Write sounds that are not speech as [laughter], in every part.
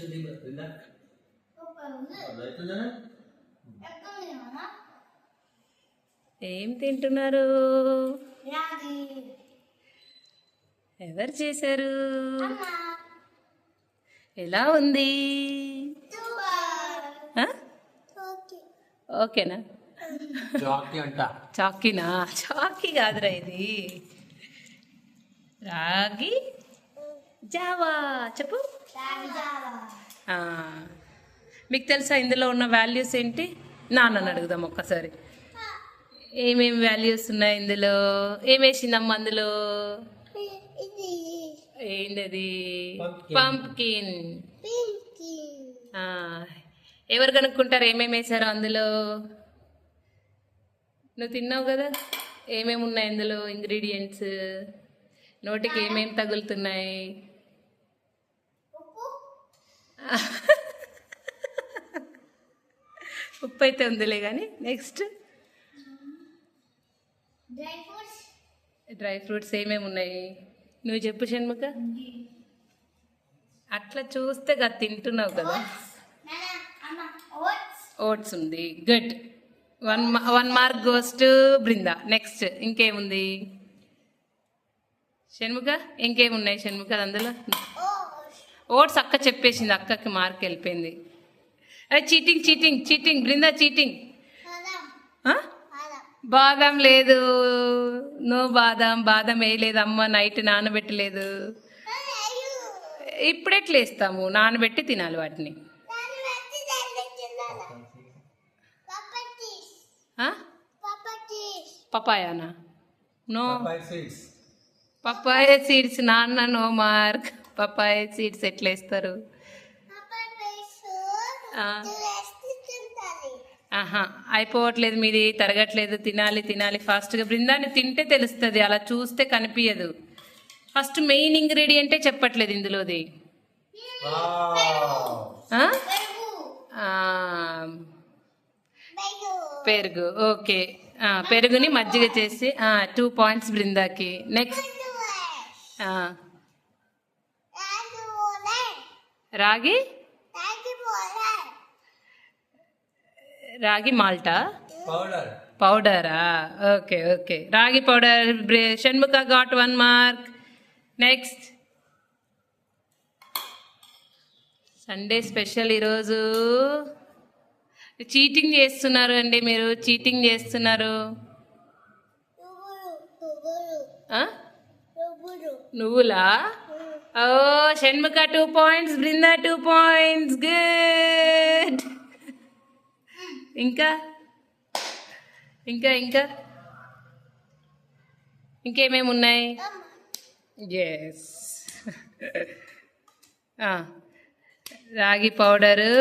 బృందా ఎట్లుందా ఏం తింటున్నారు? ఎవరు చేశారు? ఎలా ఉంది? ఆ? ఓకేనా? చాకీ అంట. చాకీనా? చాకీ కాదురా ఇది. రాగి జావా. చెప్పు. మీకు తెలుసా ఇందులో ఉన్న వాల్యూస్ ఏంటి? నాన్నని అడుగుదాం ఒక్కసారి. ఏమేమి వాల్యూస్ ఉన్నాయి ఇందులో? ఏమేసిందమ్మ అందులో? ఏంటది పంప్కిన్ ఎవరు కనుక్కుంటారు? ఏమేమి వేసారో అందులో? నువ్వు తిన్నావు కదా? ఏమేమి ఉన్నాయి అందులో ఇంగ్రీడియంట్స్ నోటికి ఏమేమి తగులుతున్నాయి? ఉప్పు అయితే ఉందిలే కానీ నెక్స్ట్ డ్రై ఫ్రూట్స్ ఏమేమి ఉన్నాయి? నువ్వు చెప్పు షణ్ముఖ. అట్లా చూస్తే కదా తింటున్నావు కదా. ఓట్స్. ఉంది. Good. One one mark goes to Brinda. Next ఇంకేముంది? షణ్ముఖ ఇంకేమున్నాయి షణ్ముఖ అందులో? ఓట్స్ అక్క చెప్పేసింది అక్కకి మార్క్ వెళ్ళిపోయింది. అరే cheating cheating cheating Brinda cheating. బాదం. లేదు. నో బాదం బాదం వేయలేదు అమ్మ నైట్ నానబెట్టలేదు. ఇప్పుడెట్లా వేస్తాము నానబెట్టి తినాలి వాటిని? పపాయానా? నో. పపాయ సీడ్స్ నాన్న నో మార్క్. పపాయ సీడ్స్ ఎట్లా వేస్తారు. ఆహా అయిపోవట్లేదు మీది తరగట్లేదు తినాలి తినాలి ఫాస్ట్గా. బృందాన్ని తింటే తెలుస్తుంది అలా చూస్తే కనిపించదు ఫస్ట్ మెయిన్ ఇంగ్రీడియంటే చెప్పట్లేదు ఇందులోది. పెరుగు. ఓకే. పెరుగుని మజ్జిగ చేసి టూ పాయింట్స్ బృందాకి. నెక్స్ట్ రాగి? రాగి మాల్టా? పౌడర్. పౌడరా? Okay okay. రాగి powder Shanmukha got one mark next Sunday special ఈరోజు. చీటింగ్ చేస్తున్నారు అండి మీరు. చీటింగ్ చేస్తున్నారు? నువ్వులా? ఓ Shanmukha two points Brinda two points good ఇంకా ఇంకా ఇంకా ఇంకేమేమి ఉన్నాయి ఎస్ రాగి పౌడరు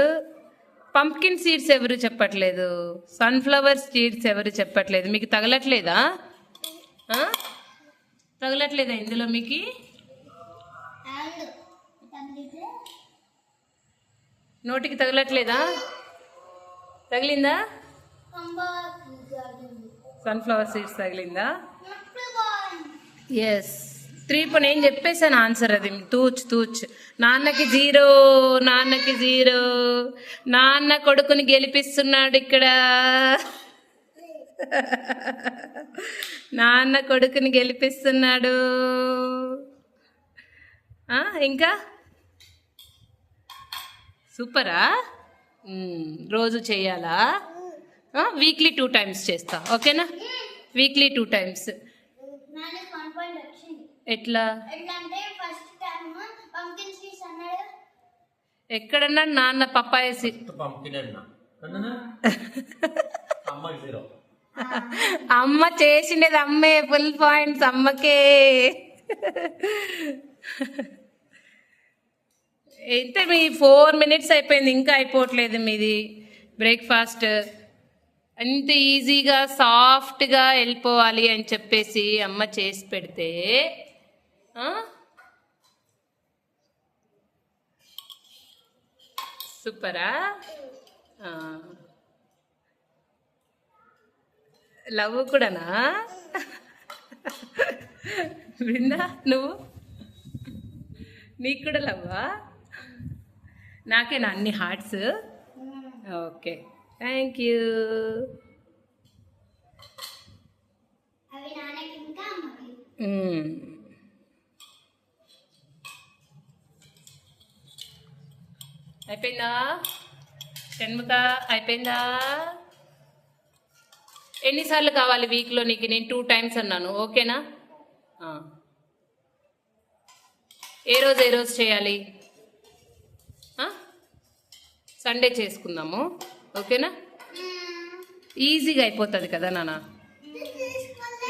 పంప్కిన్ సీడ్స్ ఎవరు చెప్పట్లేదు సన్ఫ్లవర్ సీడ్స్ ఎవరు చెప్పట్లేదు మీకు తగలట్లేదా తగలట్లేదా ఇందులో మీకు నోటికి తగలట్లేదా? తగిలిందా? సన్ఫ్లవర్ సీడ్స్ తగిలిందా? ఎస్ త్రీ పని నేను చెప్పేసాను ఆన్సర్ అది. తూచ్ తూచ్. నాన్నకి జీరో నాన్నకి జీరో. నాన్న కొడుకుని గెలిపిస్తున్నాడు ఇక్కడ. [laughs] నాన్న కొడుకుని గెలిపిస్తున్నాడు. ఇంకా? సూపరా? రోజు చేయాలా? వీక్లీ టూ టైమ్స్ చేస్తా ఓకేనా? వీక్లీ టూ టైమ్స్ ఎట్లా? ఎక్కడన్నా నాన్న పప్పాయ [laughs] అమ్మ చేసినది అమ్మే ఫుల్ పాయింట్స్ అమ్మకే. [laughs] అయితే మీ ఫోర్ మినిట్స్ అయిపోయింది ఇంకా అయిపోవట్లేదు మీది బ్రేక్ఫాస్ట్. అంత ఈజీగా సాఫ్ట్గా వెళ్ళిపోవాలి అని చెప్పేసి అమ్మ చేసి పెడితే సూపరా? లవ్ కూడానా? విందా నువ్వు? నీకు కూడా లవ్వా నాకేనా అన్ని హార్ట్స్ ఓకే థ్యాంక్ యూ అమ్మకి అయిపోయిందా? షణ్ముఖ అయిపోయిందా? ఎన్నిసార్లు కావాలి వీక్లో నీకు? నేను టూ టైమ్స్ అన్నాను. ఓకేనా. ఏ రోజు ఏ రోజు చేయాలి? సండే చేసుకుందాము. ఓకేనా? ఈజీగా అయిపోతుంది కదా నాన్న?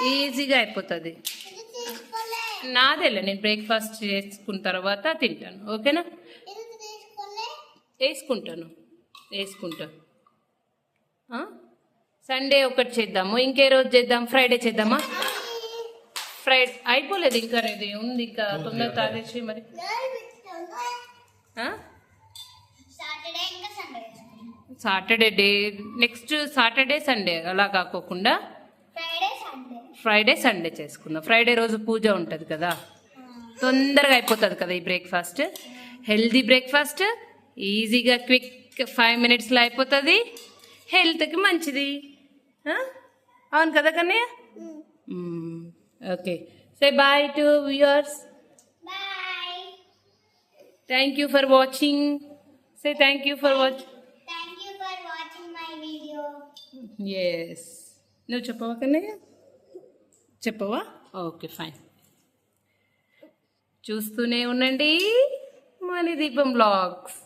ఈజీగా అయిపోతుంది. నాదేలే నేను బ్రేక్ఫాస్ట్ చేసుకున్న తర్వాత తింటాను. ఓకేనా? వేసుకుంటాను. వేసుకుంటా. సండే ఒకటి చేద్దాము. ఇంకే రోజు చేద్దాం. ఫ్రైడే చేద్దామా? ఫ్రైడే అయిపోలేదు ఇంకా రేది ఉంది ఇంకా. తొందర తాగేసి మరి? సాటర్డే ఇంకా Sunday Saturday day. Next Saturday Sunday అలా కాకోకుండా ఫ్రైడే సండే ఫ్రైడే సండే చేసుకుందాం. ఫ్రైడే రోజు పూజ ఉంటుంది కదా. తొందరగా అయిపోతుంది కదా ఈ బ్రేక్ఫాస్ట్ హెల్దీ బ్రేక్ఫాస్ట్ ఈజీగా క్విక్ ఫైవ్ మినిట్స్లో అయిపోతుంది. హెల్త్కి మంచిది? అవును కదా Kannayya? Okay say bye to viewers bye thank you for watching say thank you for watch thank you for watching my video yes నువ్వు చెప్పవా కన్నయ్య చెప్పవా ఓకే ఫైన్ చూస్తూనే ఉండండి మణి దీపం బ్లాగ్స్